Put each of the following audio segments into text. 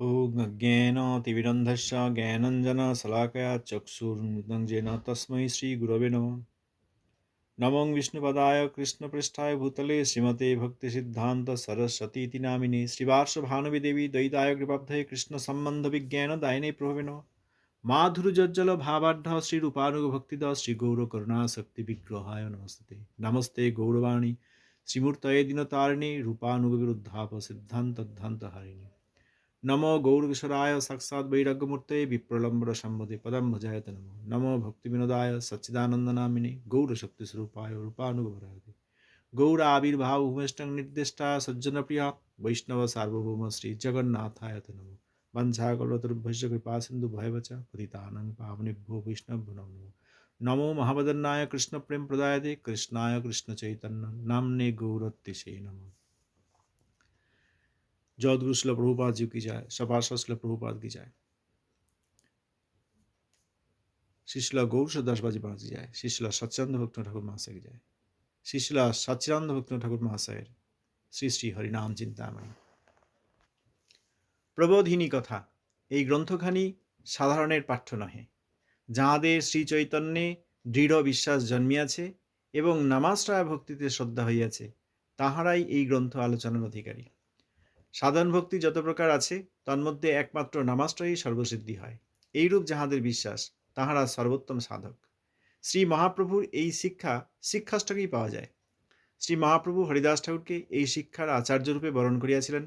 ॐ अज्ञेनतिविरन्धस्य ज्ञानञ्जनशलाकया चक्षुर्मितं येन तस्मै श्रीगुरवे नमः नमो विष्णुपदाय कृष्णपृष्ठाय भूतले श्रीमते भक्तिसिद्धान्तसरस्वतीति नामिने श्रीवार्षभानुविदेवी द्वैताय कृपाब्धये कृष्णसम्बन्धविज्ञानदायिने प्रभवे नमः माधुर्योज्ज्वल भावाढ्य श्रीरूपानुगभक्तिद श्रीगौरकरुणाशक्तिविग्रहाय नमस्ते नमस्ते गौरवाणी श्रीमूर्तये दिनतारिणे रूपानुगविरुद्धाप নম গৌরকিশোরায় সাক্ষাৎ বৈরাগ্যমূর্তে বিপ্রলম্বর সম্মতি পদম ভজায়ত নম নম ভক্তিবিনোদায় সচ্চিদানন্দনামিনী গৌরশক্তিস্বরূপায় রূপানুগমরাধি গৌরাবির্ভাব ভূমেষ্টং নির্দিষ্টা সজ্জনপ্রিয়া বৈষ্ণব সার্বভৌম শ্রী জগন্নাথায়ত নম বংশাকলতুর্ভ্য কৃপা সিন্ধু ভয়বচ পতিতানং পাবনেভ্যো বৈষ্ণভ্যো নম নম নমো মহাবদন্নায় কৃষ্ণপ্রেম প্রদায়তে কৃষ্ণায় কৃষ্ণচৈতন্য নাম্নে গৌরত্তিষে নমঃ नाम्ने गौरत्तिशे नमः जगदगुरु शिल प्रभुपाद जी की जाए सपार्षद शिल प्रभुपाद की जाए শিশলা গৌর দাসবাজি বাজি যায় শিশলা সচ্চানন্দ ভক্ত ঠাকুর মহাশয় যায় শিশলা সচ্চিদানন্দ ভক্ত ঠাকুর মহাশয়ের শ্রী শ্রী হরিনাম চিন্তামণি প্রবোধিনী কথা এই গ্রন্থখানি সাধারণের পাঠ্য নহে যাহাদের শ্রী চৈতন্যে দৃঢ় বিশ্বাস জন্মিয়াছে এবং নামাশ্রয় ভক্তিতে শ্রদ্ধা হইয়াছে তাহারাই এই গ্রন্থ আলোচনার অধিকারী সাধন ভক্তি যত প্রকার আছে তন্মধ্যে একমাত্র নামাশ্রয়ই সর্বসিদ্ধি হয়। এইরূপ যাহাদের বিশ্বাস, তাহারা সর্বোত্তম সাধক। শ্রী মহাপ্রভুর এই শিক্ষা, শিক্ষাষ্টকেই পাওয়া যায়। শ্রী মহাপ্রভু হরিদাস ঠাকুরকে এই শিক্ষার আচার্যরূপে বরণ করিয়াছিলেন।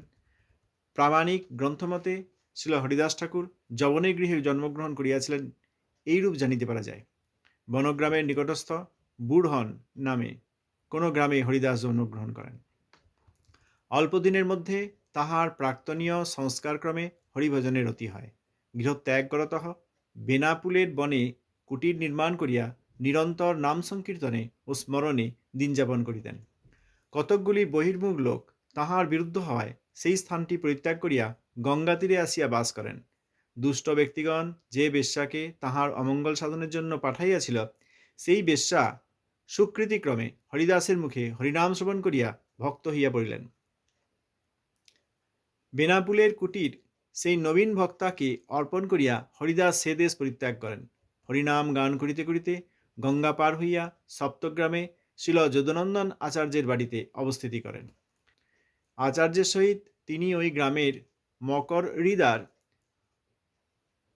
প্রামাণিক গ্রন্থমতে ছিল হরিদাস ঠাকুর যবনের গৃহে জন্মগ্রহণ করিয়াছিলেন। এইরূপ জানিতে পারা যায়, বনগ্রামের নিকটস্থ বুড়হন নামে কোনো গ্রামে হরিদাস জন্মগ্রহণ করেন। অল্প দিনের মধ্যে তাহার প্রাক্তনীয় সংস্কারক্রমে হরিভজনের রতি হয়। গৃহত্যাগ করতঃ বেনাপুলের বনে কুটির নির্মাণ করিয়া নিরন্তর নাম সংকীর্তনে ও স্মরণে দিন যাপন করিতেন। কতকগুলি বহির্মুখ লোক তাহার বিরুদ্ধ হওয়ায় সেই স্থানটি পরিত্যাগ করিয়া গঙ্গা তীরে আসিয়া বাস করেন। দুষ্ট ব্যক্তিগণ যে বেশ্যাকে তাহার অমঙ্গল সাধনের জন্য পাঠাইয়াছিল, সেই বেশ্যা সুকৃতিক্রমে হরিদাসের মুখে হরিনাম শ্রবণ করিয়া ভক্ত হইয়া পড়িলেন। বেনাপুলের কুটির সেই নবীন ভক্তাকে অর্পণ করিয়া হরিদাস সে দেশ পরিত্যাগ করেন। হরিনাম গান করিতে করিতে গঙ্গা পার হইয়া সপ্তগ্রামে শিল যদুনন্দন আচার্যের বাড়িতে অবস্থিতি করেন। আচার্যের সহিত তিনি ওই গ্রামের মকর হৃদার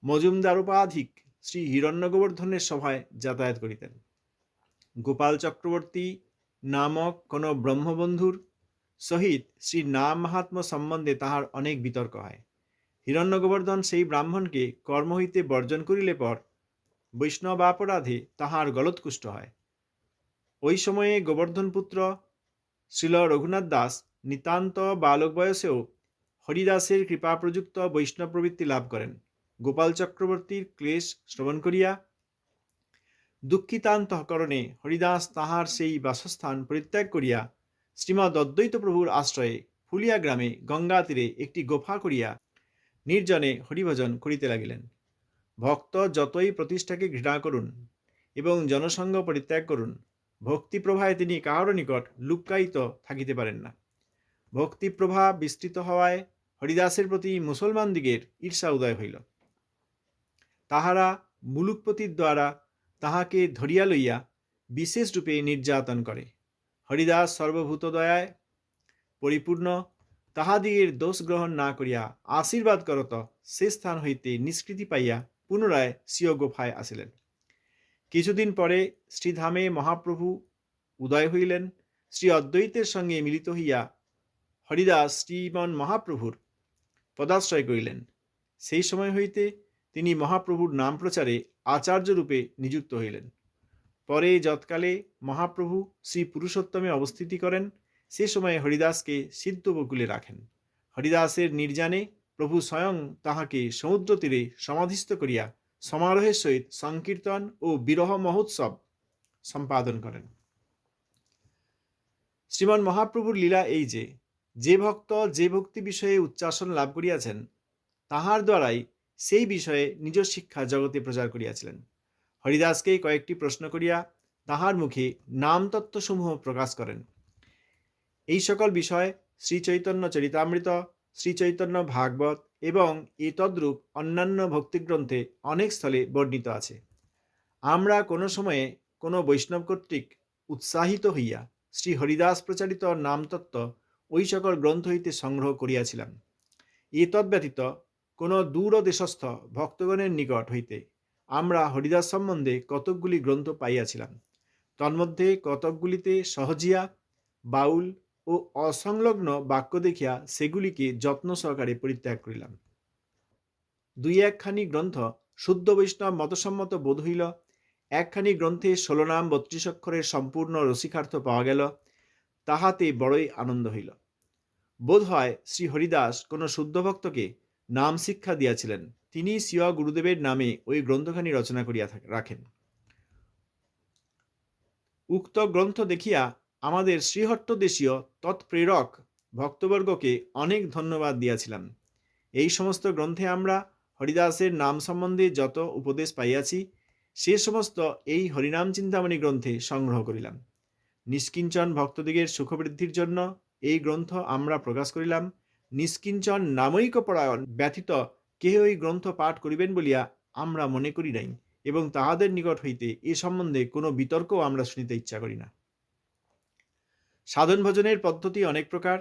মজুমদারোপাধিক শ্রী হিরণ্য গোবর্ধনের সভায় যাতায়াত করিতেন। গোপাল চক্রবর্তী নামক কোনো ব্রহ্মবন্ধুর সহিত শ্রী নাম মাহাত্ম সম্বন্ধে তাহার অনেক বিতর্ক হয়। হিরণ্য গোবর্ধন সেই ব্রাহ্মণকে কর্ম হইতে বর্জন করিলে পর বৈষ্ণব অপরাধে তাহার গলৎকুষ্ট হয়। ওই সময়ে গোবর্ধন পুত্র শ্রীল রঘুনাথ দাস নিতান্ত বালক বয়সেও হরিদাসের কৃপা প্রযুক্ত বৈষ্ণব প্রবৃত্তি লাভ করেন। গোপাল চক্রবর্তীর ক্লেশ শ্রবণ করিয়া দুঃখিতান্তকরণে হরিদাস তাহার সেই বাসস্থান পরিত্যাগ করিয়া শ্রীমৎ অদ্বৈত প্রভুর আশ্রয়ে ফুলিয়া গ্রামে গঙ্গা তীরে একটি গোফা করিয়া নির্জনে হরিভজন করিতে লাগিলেন। ভক্ত যতই প্রতিষ্ঠাকে ঘৃণা করুন এবং জনসংঘ পরিত্যাগ করুন, ভক্তিপ্রভায় তিনি কাহারও নিকট লুক্কায়িত থাকিতে পারেন না। ভক্তিপ্রভা বিস্তৃত হওয়ায় হরিদাসের প্রতি মুসলমানদিগের ঈর্ষা উদয় হইল। তাহারা মুলুকপতির দ্বারা তাহাকে ধরিয়া লইয়া বিশেষ রূপে নির্যাতন করে। হরিদাস সর্বভূত দয়ায় পরিপূর্ণ। তাহাদিগের দোষ গ্রহণ না করিয়া আশীর্বাদ করত, সে স্থান হইতে নিষ্কৃতি পাইয়া পুনরায় স্বীয় গোফায় আসিলেন। কিছুদিন পরে শ্রীধামে মহাপ্রভু উদয় হইলেন। শ্রী অদ্বৈতের সঙ্গে মিলিত হইয়া হরিদাস শ্রীমন মহাপ্রভুর পদাশ্রয় করিলেন। সেই সময় হইতে তিনি মহাপ্রভুর নাম প্রচারে আচার্যরূপে নিযুক্ত হইলেন। পরে যৎকালে মহাপ্রভু শ্রী পুরুষোত্তমে অবস্থিতি করেন, সে সময়ে হরিদাসকে সিদ্ধ বকুলে রাখেন। হরিদাসের নির্জানে প্রভু স্বয়ং তাহাকে সমুদ্র তীরে সমাধিস্থ করিয়া সমারোহের সহিত সংকীর্তন ও বিরহ মহোৎসব সম্পাদন করেন। শ্রীমন মহাপ্রভুর লীলা এই যে যে ভক্ত যে ভক্তি বিষয়ে উচ্চাসন লাভ করিয়াছেন, তাহার দ্বারাই সেই বিষয়ে নিজ শিক্ষা জগতে প্রচার করিয়াছিলেন। হরিদাসকে কয়েকটি প্রশ্ন করিয়া তাহার মুখে নামতত্ত্বসমূহ প্রকাশ করেন। এই সকল বিষয় শ্রী চৈতন্য চরিতামৃত, শ্রীচৈতন্য ভাগবত এবং এ তদ্রূপ অন্যান্য ভক্তিগ্রন্থে অনেক স্থলে বর্ণিত আছে। আমরা কোনো সময়ে কোনো বৈষ্ণব কর্তৃক উৎসাহিত হইয়া শ্রী হরিদাস প্রচারিত নামতত্ত্ব ওই সকল গ্রন্থ হইতে সংগ্রহ করিয়াছিলাম। এতদ্ব্যতীত কোনো দূর দেশস্থ ভক্তগণের নিকট হইতে আমরা হরিদাস সম্বন্ধে কতকগুলি গ্রন্থ পাইয়াছিলাম। তন্মধ্যে কতকগুলিতে সহজিয়া, বাউল ও অসংলগ্ন বাক্য দেখিয়া সেগুলিকে যত্ন সহকারে পরিত্যাগ করিলাম। দুই একখানি গ্রন্থ শুদ্ধ বৈষ্ণব মতসম্মত বোধ হইল, একখানি গ্রন্থে ষোলো নাম বত্রিশ অক্ষরের সম্পূর্ণ রসিকার্থ পাওয়া গেল, তাহাতে বড়ই আনন্দ হইল। বোধ হয় শ্রী হরিদাস কোনো শুদ্ধ ভক্তকে নাম শিক্ষা দিয়াছিলেন। তিনি শিয়া গুরুদেবের নামে ওই গ্রন্থখানি রচনা করিয়া রাখেন। উক্ত গ্রন্থ দেখিয়া আমাদের শ্রীহট্ট দেশীয় তৎপ্রেরক ভক্তবর্গকে অনেক ধন্যবাদ দিয়াছিলাম। এই সমস্ত গ্রন্থে আমরা হরিদাসের নাম সম্বন্ধে যত উপদেশ পাইয়াছি, সে সমস্ত এই হরিনাম চিন্তামণি গ্রন্থে সংগ্রহ করিলাম। নিষ্কিঞ্চন ভক্তদিগের সুখবৃদ্ধির জন্য এই গ্রন্থ আমরা প্রকাশ করিলাম। নিষ্কিঞ্চন নামৈক পরায়ণ ব্যতীত কেহ এই গ্রন্থ পাঠ করিবেন বলিয়া আমরা মনে করি নাই এবং তাহাদের নিকট হইতে এ সম্বন্ধে কোনো বিতর্কও আমরা শুনিতে ইচ্ছা করি না। সাধন ভজনের পদ্ধতি অনেক প্রকার,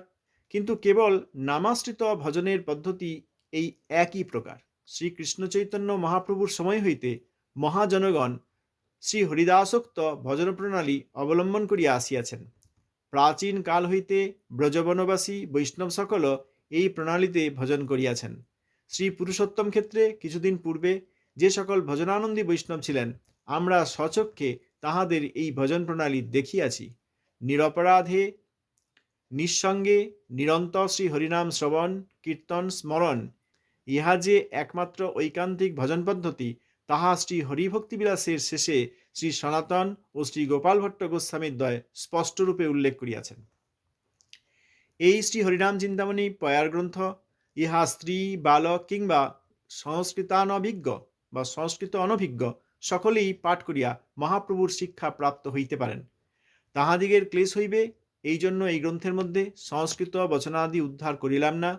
কিন্তু কেবল নামাশ্রিত ভজনের পদ্ধতি এই একই প্রকার। শ্রীকৃষ্ণ চৈতন্য মহাপ্রভুর সময় হইতে মহাজনগণ শ্রী হরিদাসোক্ত ভজন প্রণালী অবলম্বন করিয়া আসিয়াছেন। প্রাচীন কাল হইতে ব্রজবনবাসী, বৈষ্ণব সকল এই প্রণালীতে ভজন করিয়াছেন। শ্রী পুরুষোত্তম ক্ষেত্রে কিছুদিন পূর্বে যে সকল ভজনানন্দী বৈষ্ণব ছিলেন, আমরা স্বচক্ষে তাহাদের এই ভজন প্রণালী দেখিয়াছি। নিরপরাধে, নিঃসঙ্গে, নিরন্তর শ্রী হরিনাম শ্রবণ, কীর্তন, স্মরণ, ইহা যে একমাত্র ঐকান্তিক ভজন পদ্ধতি, তাহা শ্রী হরিভক্তিবিলাসের শেষে শ্রী সনাতন ও শ্রী গোপাল ভট্ট গোস্বামীর দ্বয় স্পষ্টরূপে উল্লেখ করিয়াছেন। এই শ্রী হরিনাম চিন্তামণি পয়ার গ্রন্থ ইহা স্ত্রী, বালক কিংবা সংস্কৃতানভিজ্ঞ বা সংস্কৃত অনভিজ্ঞ সকলেই পাঠ করিয়া মহাপ্রভুর শিক্ষা প্রাপ্ত হইতে পারেন। তাহাদিগের ক্লেশ হইবে এই জন্য এই গ্রন্থের মধ্যে সংস্কৃত বচনাদি উদ্ধার করিলাম না।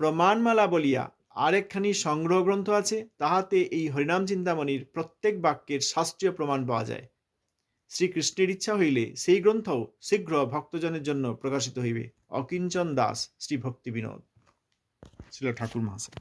প্রমাণমালা বলিয়া আরেকখানি সংগ্রহ গ্রন্থ আছে, তাহাতে এই হরিনাম চিন্তামণির প্রত্যেক বাক্যের শাস্ত্রীয় প্রমাণ পাওয়া যায়। শ্রীকৃষ্ণের ইচ্ছা হইলে সেই গ্রন্থও শীঘ্র ভক্তজনের জন্য প্রকাশিত হইবে। অকিঞ্চন দাস শ্রী ভক্তি বিনোদ। ছিল ঠাকুর মহাশয়